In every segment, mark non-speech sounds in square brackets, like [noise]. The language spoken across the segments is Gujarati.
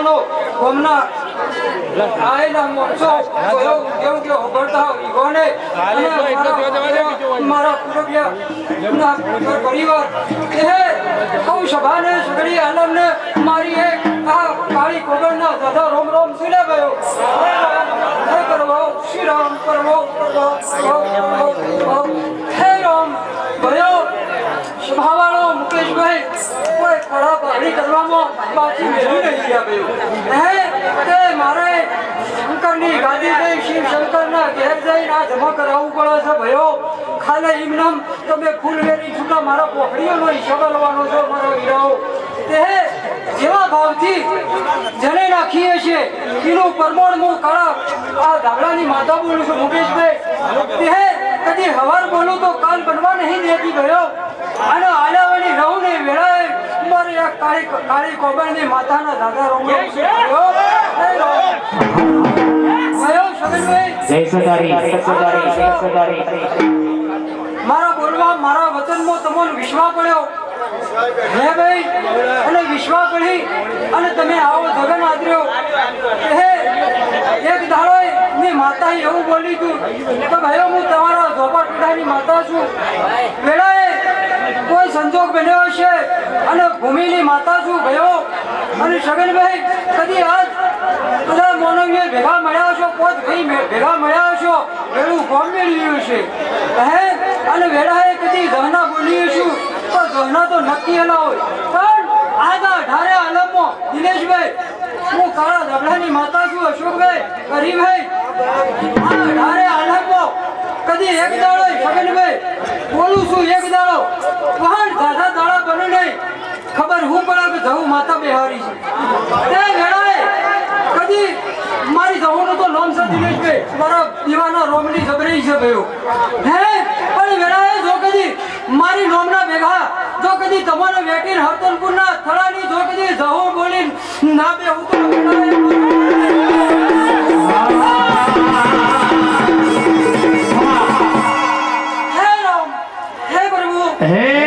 વગેરેનો કોમના આયેલા મોણસો કયો કેમ કે હોબળતા ઈગોને મારા- પૂર્વજ્ઞ ના પરિવાર. એ સૌ સભાને સગડી આનંદને મારી એક આ કાળી કોગળના દાદા રોમ રોમ સુલે ગયો. હે કરવો શ્રી રામ કરવો, કરવો. હે રામ. ગયો સભાવાળો મુકેશભાઈ, કોઈ ખરા પાઘડી કરવામાં બાકી મેળવી નહીં આવ્યો હે, તે મારે શંકરની ગાદી જઈ, શિવ શંકરના ઘેર જઈને આ જમા કરાવવું પડે છે ભયો. ખાલે ઇમનામ તમે ફૂલ વેરી છૂટા મારા પોખડીઓનો હિસાબ લેવાનો છો, મારો હીરાઓ. તે જેવા ભાવથી જને નાખીએ છીએ એનું પરમોણ હું કળા આ ધાબળાની માતા બોલું છું મુકેશભાઈ. તે કદી હવાર બોલું તો કાલ બનવા નહીં દેતી ગયો અને આલાવાની રહું ને વેળાએ મારી આ કાળી કાળી કોબળની માતાના દાદા સદારી મારા બોલવા મારા વચનમાં તમને વિશ્વાસ પડ્યો. હે ભાઈ? અને વિશ્વા પડી. અને તમે આવો ધગન આદર્યો. હે એક દાડો ની માતા એવું બોલી તું કે ભાઈઓ હું તમારા ઝોપા ટુડાની માતા છું. કોઈ સંજોગ બન્યો છે અને ભૂમિની માતા છું ગયો અને શગનભાઈ કદી આજ બધા મોનવીએ ભેગા મળ્યા છો? પોત ભાઈ ભેગા મળ્યા છો? વેળું ગોમ મેળવ્યું છે? હે અને વેળાએ કદી જહના બોલીએ છું? તો જહના તો નક્કી એલા હોય. પણ આજ આ અઢારે આલમો દિનેશભાઈ, હું કાળા દબડાની માતા છું અશોકભાઈ કરીભાઈ આ અઢારે આલમો કદી એક દાડો શગનભાઈ બોલું છું એક દાડો પણ દાદા દાડા બને નહીં ખબર હું પડે કે જવું માતા બેહારી છે તે વેળાએ કદી મારી જવાનું તો નામ છે દિનેશભાઈ મારા દીવાનો રોમની જબરી છે ભયો. હે, પણ વેળાએ જો કદી મારી નોમના ભેગા, જો કદી તમારો વેકીન હરતનપુરના થળાની જો કદી જહો બોલી ના બે હું તો હે રામ, હે પ્રભુ. હે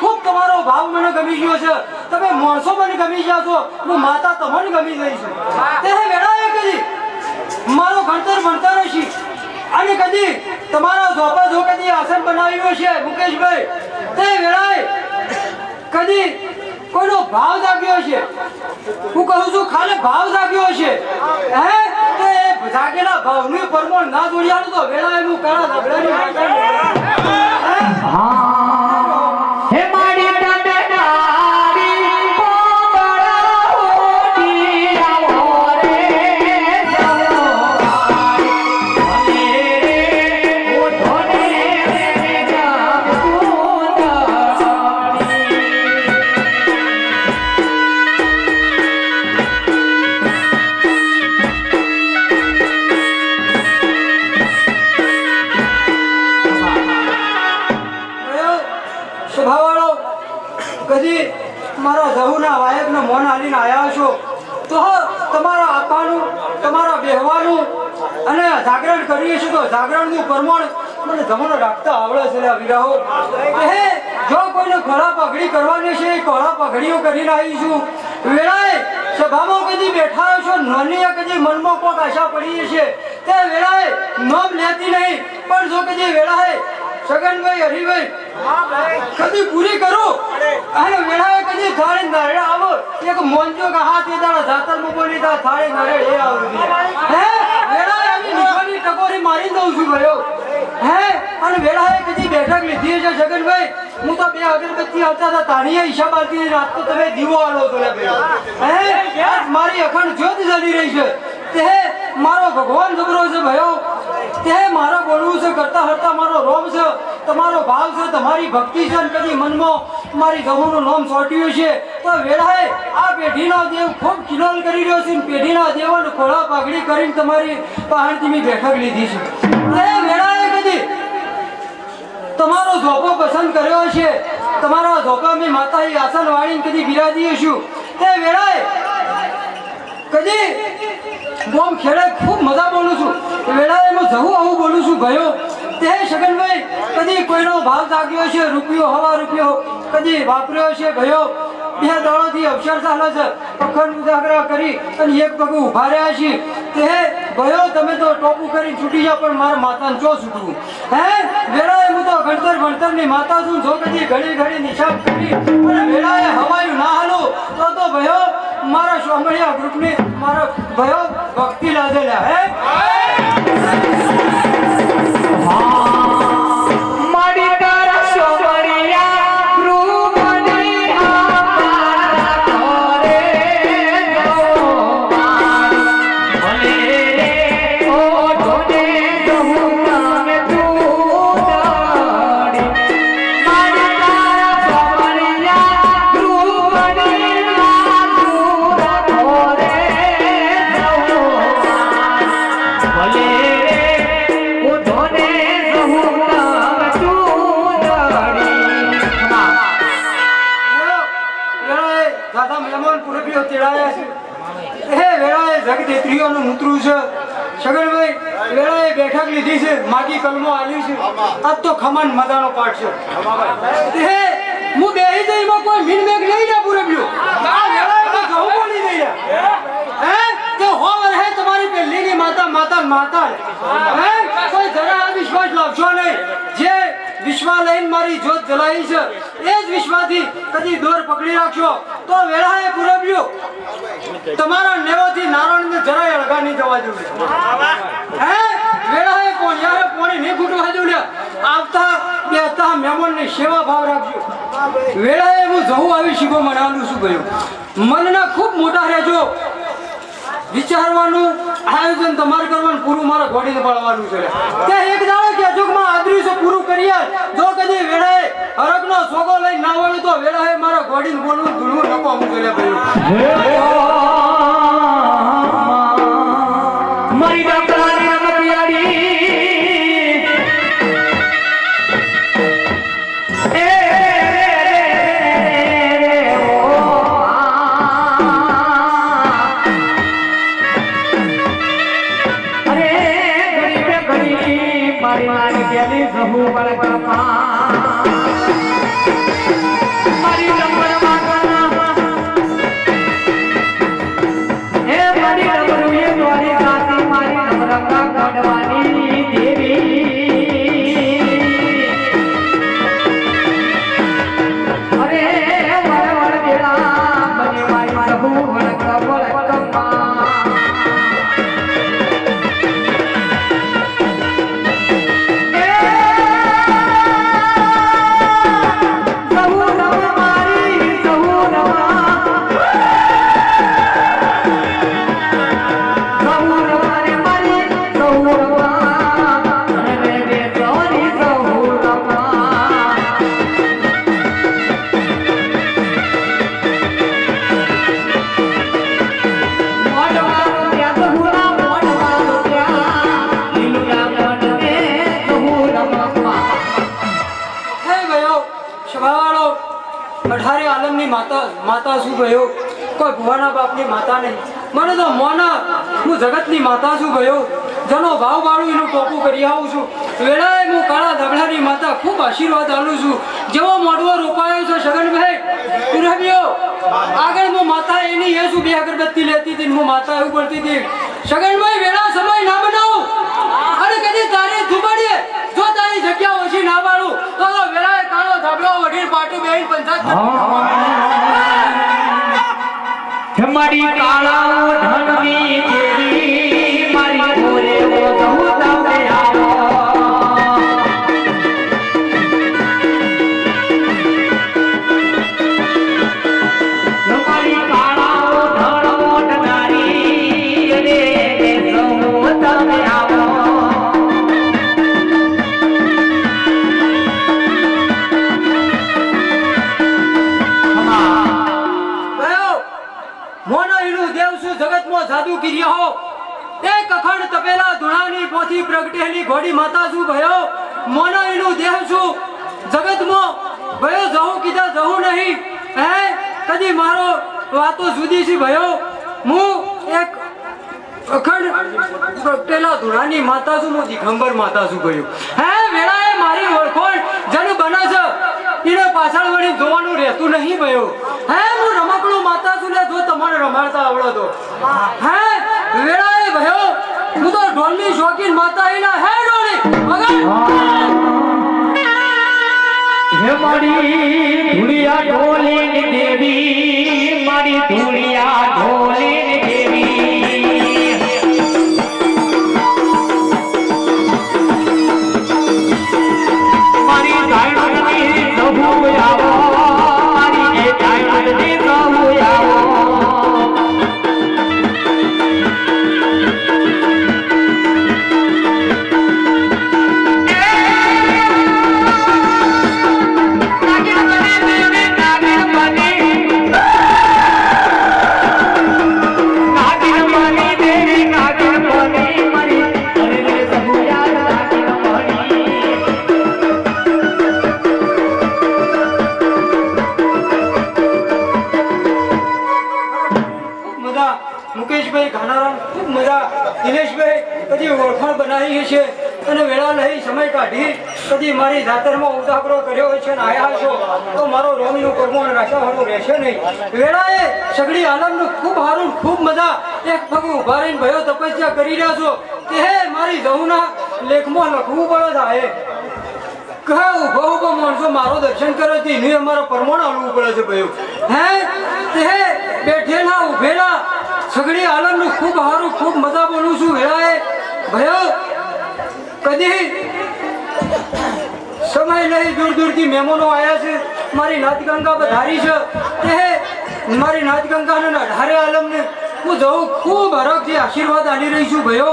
ખૂબ તમારો ભાવ મને ગમી ગયો છે. તમે માણસો મને ગમી ગયા છો હું માતા તમને ગમી ગઈ છે. તે વેળાએ કદી? મારો ભણતર ભણતર છે અને કદી તમારા ઝોપા જો કદી આસન બનાવ્યું છે મુકેશભાઈ? તે વેળાએ કદી કોઈનો ભાવ જાગ્યો છે હું કહું છું, ખાલી ભાવ જાગ્યો છે હે? તો એ જાગેલા ભાવનું પરમણ ના જોડિયાનું તો વેળા એનું કાળા ધબડાની આવડે છે આ વિરાહો હે જો કોઈને ઘોડા પગડી કરવાની છે, ઘોડા પગડીઓ કરી રહી છું. વેળાએ સભામાં કદી બેઠા છો નાની કદી મનમાં કોક આશા પડી છે તે વેળાએ નોમ લેતી નહીં, પણ જો કદી વેળાએ સગનભાઈ હરિભાઈ, કદી પૂરી કરો, અને વેળાએ કદી થાળી નરે આવો, એક મોંજો કે હાથ એ દાડા જાતર બોલી તા થાળી નરે એ આવું. હે? વેળાએ આવી નિશાની ટકોરી મારી દઉં છું ગયો હે? અને વેળાએ કદી બેઠક લીધી છે જગનભાઈ? હું તો બે અગરબત્તી હતા. તાણીએ હિસાબ આવતી રાત તો તમે દીવો આલો છો હે? મારી અખંડ જ્યોત જલી રહી છે. તે મારો ભગવાન જબરો છે ભયો. તે મારો બોલવું છે, કરતા કરતા મારો રોમ છે. તમારો ભાવ છે, તમારી ભક્તિ છે કદી મનમાં મારી ગહુનું નામ સોટ્યું છે. તો વેળાએ આ પેઢીનો દેવ ખૂબ કિલોલ કરી રહ્યો છે. પેઢીના દેવોને ખોળા પાઘડી કરીને તમારી પહાડથી મેં બેઠક લીધી છે. તે તમારો ધોકો પસંદ કર્યો છે તમારા ધોકો મેં માતાજી આસન વાળીને કદી બિરાજી છું. તે વેળાએ કદી બોમ ખેડે ખૂબ મજા બોલું છું. વેળાએ હું જવું આવું બોલું છું ગયો તે શગનભાઈ કદી કોઈનો ભાવ જાગ્યો છે રૂપિયો, હવા રૂપિયો? કદી વાપર્યો છે ગયો બે દાડોથી અવસર ચાલે છે. પખંડ ઉજાગરા કરી અને એક પગ ઊભા રહ્યા છીએ. તે ગયો, તમે તો ટોપું કરીને છૂટી જાઓ, પણ મારા માતાને ચો છૂટવું? હે? વેળાએ હું તો ગણતર ભણતરની માતા છું, જો કદી ઘડી ઘડી નિશાબ કરી, પણ વેળાએ હવાયું ના હાલો, તો તો ભયો, મારા સોમળિયા ગ્રુપની મારો ભયો ભક્તિ લાદેલા, હે? લીધી છે માગી કલમો આલી છે. આજ તો ખમણ મજાનો પાઠ છે. હે હું બેહી જઈ કોઈ મીન મેઘ નહીં ને પૂરબીઓ આ વેળાએ તો ઘઉં બોલી નહીં હે? તે હો હે તમારી પેલીની માતા માતા માતા. હે? કોઈ જરા વિશ્વાસ લાવશો નહીં. જે વિશ્વા લઈને મારી જોત જલાઈ છે એ જ વિશ્વાથી કદી દોર પકડી રાખશો. તો વેળાએ પૂરબ્યું તમારા નેવાથી નારાયણને જરાય અળગા નહીં જવા જોઈએ હે? વેળાએ પોણિયારે પોણી નહીં ખૂટવા દઉં. આવતા બેસતા મહેમાનની સેવા ભાવ રાખજો. વેળાએ હું જવું આવી શીખો મનાવું શું ગયો મનના ખૂબ મોટા રહેજો. વિચારવાનું આયોજન તમારે કરવાનું, પૂરું મારા ઘોડીને પાડવાનું છે કે એક દાડો કે અજુગમાં આદરીસો પૂરું કરીએ. જો કદી વેળાએ હરકનો સોગો લઈ ના વળું તો વેળાએ મારા ઘોડીને બોલવું, ધૂળવું નકો અમુક એટલે ગયો કોઈ ભુવાના બાપની માતા નહીં. મને તો મોના હું જગતની માતા છું ગયો જનો ભાવ વાળું એનું ટોપું કરી આવું છું. વેળાએ હું કાળા ધબડાની માતા ખૂબ આશીર્વાદ આલું છું. જેવો મોડવો રોપાયો છે સગનભાઈ પુરવ્યો આગળ હું માતા એની એ શું બે અગરબત્તી લેતી હતી હું માતા એવું કરતી હતી. સગનભાઈ વેળા સમય ના બનાવો અને કદી તારી ધુમાડીએ જો તારી જગ્યા ઓછી ના પાડું તો તો વેળાએ કાળો ધાબળો વઢીને પાટું બેહીને પંચાયત મારી સાધુ કિર્યા હો. એક અખંડ તપેલા ધૂણાની પોથી પ્રગટેલી ઘોડી માતા છું ભયો. મોનો એનું દેહ છું. જગતમાં ભયો જહું કીધા જહું નહીં. હે? કદી મારો વાતો જુદી છે ભયો. હું એક અખંડ પેલા ધુણાની માતા છું હું દિગંબર માતા છું હે, વેળાએ મારી ઓળખોણ જન બને છે એને પાછળ વળી જોવાનું રહેતું નહીં ભયો હે, હું રમકડું માતા છું ને જો તમારે રમાડતા આવડો તો હે, વેળાએ ભયો. હું તો ઢોલની શોખીન માતા એના હે, ઢોલી. મગર હે મારી ધુલિયા ઢોલી દેવી, મારી ધુલિયા ઢોલીની કદી મારી કર્યો છે આયા છો તો મારો રોમીનું પરમોણ રાખ્યાવાળું રહેશે નહીં. વેળાએ સગડી આલમનું ખૂબ હારું ખૂબ મજા. એક પગ ઊભા રહીને ભયો તપસ્યા કરી રહ્યા છો. કે હે મારી જહુના લેખમાં લખવું પડે હે કહે, ઊભો ઊભો મારો દર્શન કરે છે, એનું અમારે પરમાણ આવવું પડે છે ભાઈ હે? તે બેઠેલા, ઉભેલા, સગડી આલમનું ખૂબ સારું ખૂબ મજા બોલું છું વેળાએ. ભયો, કદી સમય લઈ દૂર દૂરથી મહેમાનો આવ્યા છે. મારી નાથગંગા પધારી છે. તે મારી નાથગંગાના અઢારે આલમને હું જવું ખૂબ હરખથી આશીર્વાદ આલી રહી છું ભયો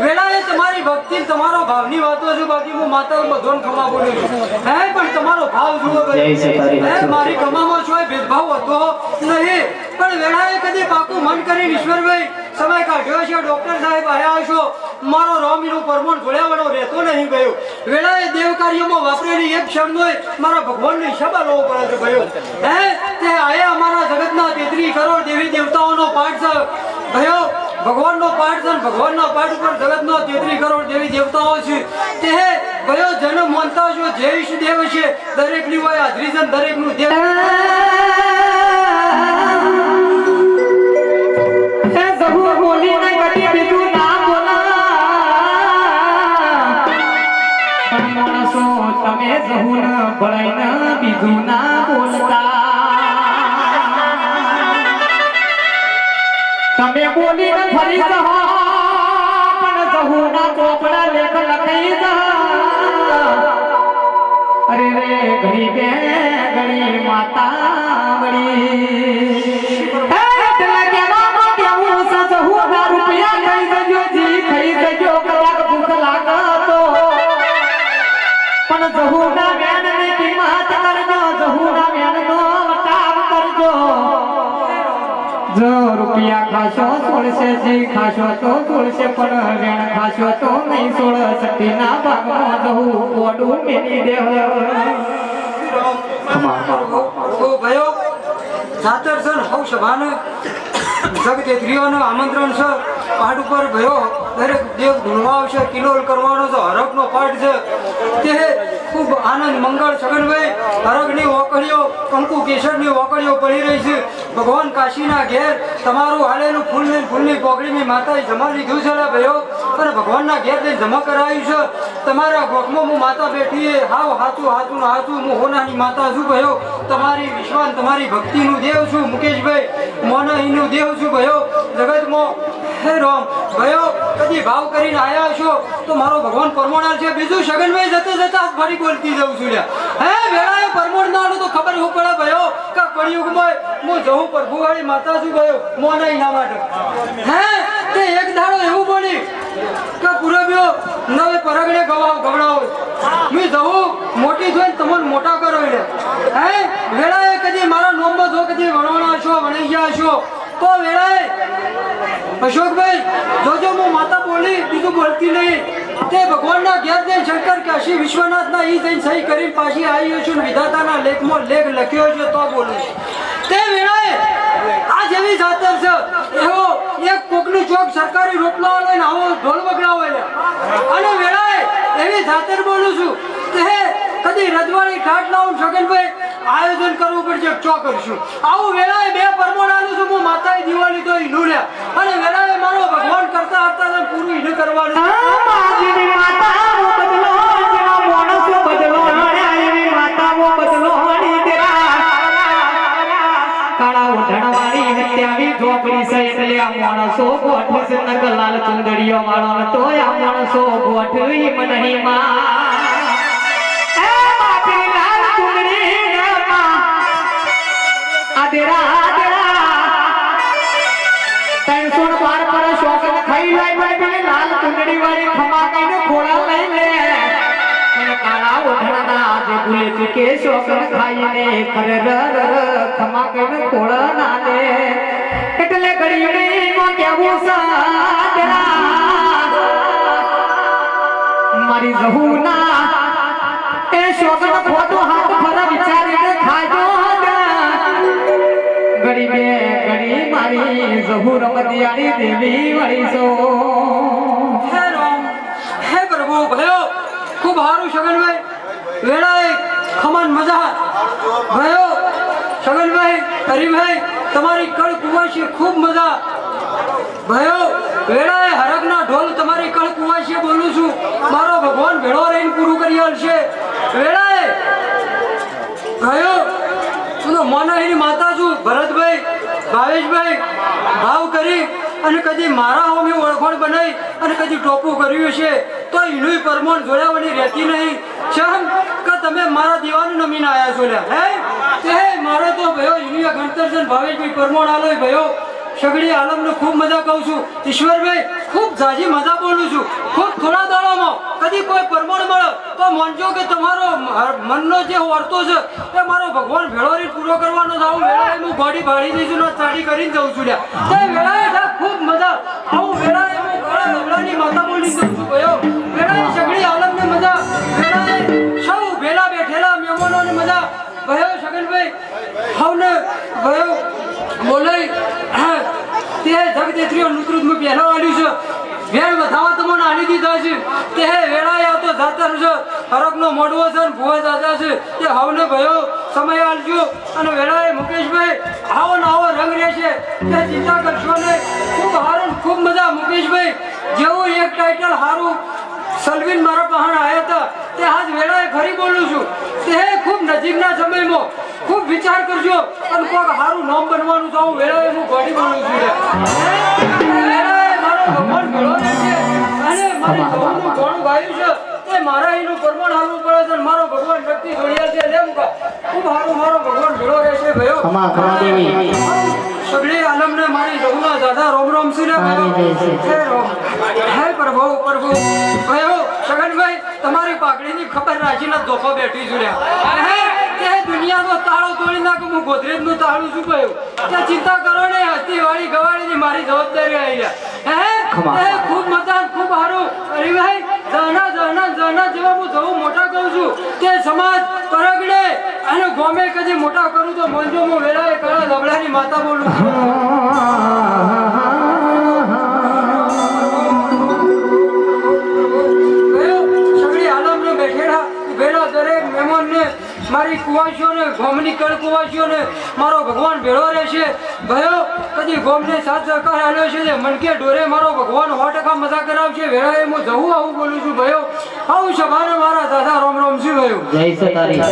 વેળાએ તમારી ભક્તિ તમારો ભાવની વાતો છે બાકી હું માતા બધોન ખમા બોલું છું હે પણ તમારો ભાવ જુઓ હે મારી કમામાં છો ભેદભાવ હતો. નહીં પણ વેળાએ કદી પાકું મન કરીને ઈશ્વરભાઈ સમય કાઢ્યો છે ડોક્ટર સાહેબ આવ્યા છો. મારો રોમીનું પરમણ જોડાવાનો રહેતો નહીં ગયો વેળાએ દેવ કાર્યમાં વાપરેલી એક ક્ષણનો મારા ભગવાનની શબા લો પડે ગયો હે, તે આયા અમારા જગતના તેત્રી કરોડ દેવી દેવતાઓનો પાઠ ભયો, ભગવાનનો પાઠ છે ભગવાનના પાઠ ઉપર જગતનો તેત્રી કરોડ દેવી દેવતાઓ છે. તે ભયો, જન્મ માનતા છો, જય દેવ છે. દરેકની હોય હાજરી દરેકનું દેવ તમે જહુ ન ભળાઈને બીજું ના બોલતા? તમે બોલીને ફરી જહો પણ જહુ ના ચોપડા લેખ લખાઈ જા. અરે રે ઘડી બે ઘડી માતા વળી પણ જહુ ના આમંત્રણ છે. પાઠ ઉપર ભયો, દરેક દેવ ધૂણવા આવશે, કિલોલ કરવાનો છે હરકનો પાઠ છે. તે ખૂબ આનંદ, મંગળ, છગનભાઈ હરકની ઓકળીઓ કંકુ કેસરની ઓકળીઓ પડી રહી છે. ભગવાન કાશીના ઘેર તમારું હાલેલું ફૂલની ફૂલની પોકળીની માતાએ જમા લીધું છે ભાઈઓ. અને ભગવાનના ઘેર જઈને જમા કરાયું છે. તમારા ગોખમાં હું માતા બેઠી. હાવ હાચું હાચું હાચું હું હોનાની માતા છું ભયો તમારી વિશ્વાન, તમારી ભક્તિનું દેવ છું મુકેશભાઈ. મોનાહીનું દેવ છું ભયો જગતમાં હે રામ ભયો, કદી ભાવ કરીને આયા છો તો મારો ભગવાન પરમોણાર છે. બીજું શગનભાઈ જતા જતા ફરી બોલતી જઉં છું હે, વેળાએ પરમોણનારું તો ખબર હું પડે ભયો? કે કળિયુગમાં હું જહું પ્રભુવાળી માતા છું ગયો મોના એના માટે. હે, તે એક દાડો એવું બોલી, કે પૂરબ્યો નવે પરગણે ગવાવ ગવડાવો. મેં જવું મોટી જોઈને તમને મોટા કરો એટલે હે, વેળાએ કદી મારા નોમમાં જો કદી વણવાના છો વણી ગયા છો? તો વેળાએ અશોકભાઈ જોજો હું માતા બોલી, બીજું બોલતી નહીં. તે ભગવાનના ઘેર જઈને શંકર કાશી વિશ્વનાથના ઈ જઈને સહી કરીને પાછી આવી છું વિધાતાના લેખમાં લેખ લખ્યો છે, તો બોલું તે વેળાએ આ જેવી જાતર છે, એવો એક કોકનું ચોક સરકારી રોટલો આવે ને આવો ઢોલ બગડા હોય ને અને વેળાએ એવી જાતર બોલું છું, તે કદી રજવાડી ઠાઠ લાવું છગનભાઈ આયોજન કરવું પડશે ચો કરશું. આવું વેળાએ બે પરમોડાનું છું, હું માતાએ દિવાળી તો ઈનું અને વેળાએ મારો ભગવાન કરતા હતા પૂરું ઈનું કરવાનું માણસો ગોઠ નકલાલ ચુંદડીઓ વાળો તો આ માણસો ગોઠવી નહીં માં આદેરા. ત્રણસો ને બાર પર શોખ ના નો એ ખોટો જહુ રમતિયાળી દેવી વળીશો હે રામ હે પ્રભુ ભયો ખૂબ સારું શગનભાઈ વેળાએ ખમન મજા ભયો શગનભાઈ હરિભાઈ તમારી કળ કુવાશી ખૂબ મજા ભયો વેળાએ હરકના ઢોલ તમારી કળ કુવાશી બોલું છું મારો ભગવાન ભેળો રહીને પૂરું કરી આલશે વેળાએ ભયો તું તો મોનાહીની માતા છું ભરતભાઈ ભાવેશભાઈ, ભાવ કરી અને કદી મારા હોમે ઓળખોણ બનાવી અને કદી ટોપું કર્યું છે તો એનું પરમોણ જોડાવાની રહેતી નહીં. શમ કે તમે મારા દીવાનું નમીને આવ્યા છો લ્યા. હે? તે મારો તો ભયો, એનું ગણતર છે ભાવેશભાઈ પરમોણ આલો ભયો. સગડી આલમનો ખૂબ મજા કહું છું. ઈશ્વરભાઈ ખૂબ જાજી મજા બોલું છું. ખૂબ થોડા દાડામાં કદી કોઈ પરમણ મળે તો માનજો કે તમારો મનનો જે વર્તો છે, એ મારો ભગવાન ભેળોરી પૂરો કરવાનો છે. આવું વેળાએ હું ગોડી ભાડી દઈશું ને ચાડી કરીને જઉં છું તે વેળાએ ખૂબ મજા. આવું વેળાએ હું કાળા નવલાની માતા બોલી જઉં છું ગયો વેળાએ સગડી આલમને મજા. વેળાએ સૌ ભેલા બેઠેલા મહેમાનોને મજા. ભયો સગનભાઈ હવને ભયો. બોલાઈ તે જગદેત્રીઓ નુતૃતમાં પહેલો આલ્યું છે. વેળ વધાવા તમને આની દીધા છે. તે હે, વેળાએ આવતો જાતર છે હરકનો મોડવો છે ને ભુવા દાદા છે. તે હવને ભયો સમય આલજો. અને વેળાએ મુકેશભાઈ, આવો ને આવો રંગ રહેશે. તે ચિંતા કરશો ને ખૂબ હારું ખૂબ મજા. મુકેશભાઈ, જેવું એક ટાઇટલ હારું. સલવીન મારા પહાણ આવ્યા હતા તે આજ વેળાએ ફરી બોલું છું. તે ખૂબ નજીકના સમયમાં. ખૂબ વિચાર કરજો. અને કોઈક સારું નામ બનવાનું તો હું વેળાએ હું ગોડી બોલું છું. ભગવાન ભેળો રહેશે અને મારી ભગવાનનું ઘોડું ગાયું છે? તે મારા એનું પ્રમાણ હાલવું પડે છે મારો ભગવાન વ્યક્તિ જોડિયા છે. લે ખૂબ સારું મારો ભગવાન ભેળો રહેશે ભયો. ખમા ખમા દેવી. સગળી આલમને મારી રઘુના દાદા રોમ રોમ સિલે મારી હે રોમ. હે પ્રભુ પ્રભુ. કયો સગનભાઈ તમારી પાઘડીની ખબર રાખીને ધોકો બેઠી છું. હે તે દુનિયાનો તાળો તોડી નાખું હું ગોદરેજનું તાળું શું કહ્યું તે ચિંતા કરો ને હસ્તી વાળી ગવાળીની મારી જવાબદારી આવી હે? ખૂબ મજા ખૂબ સારું. હરિભાઈ જહના જહના જહના જેવા હું જવું મોટા કહું છું. તે સમાજ પરગડે. અને ગોમે કદી મોટા કરું તો મંજો હું વેળાએ કરા લબડાની માતા બોલું [laughs] મારી કુવાસીઓને, ગોમની કળ કુવાસીઓને મારો ભગવાન ભેળો રહેશે. ભયો, કદી ગોમને સાથ સહકાર આવ્યો છે તે મનકે ડોરે મારો ભગવાન સો ટકા મજા કરાવશે. વેળાએ હું જવું આવું બોલું છું, ભયો. આવું સભાને મારા દાદા રોમ રોમ શું ભયો. જય સતારી.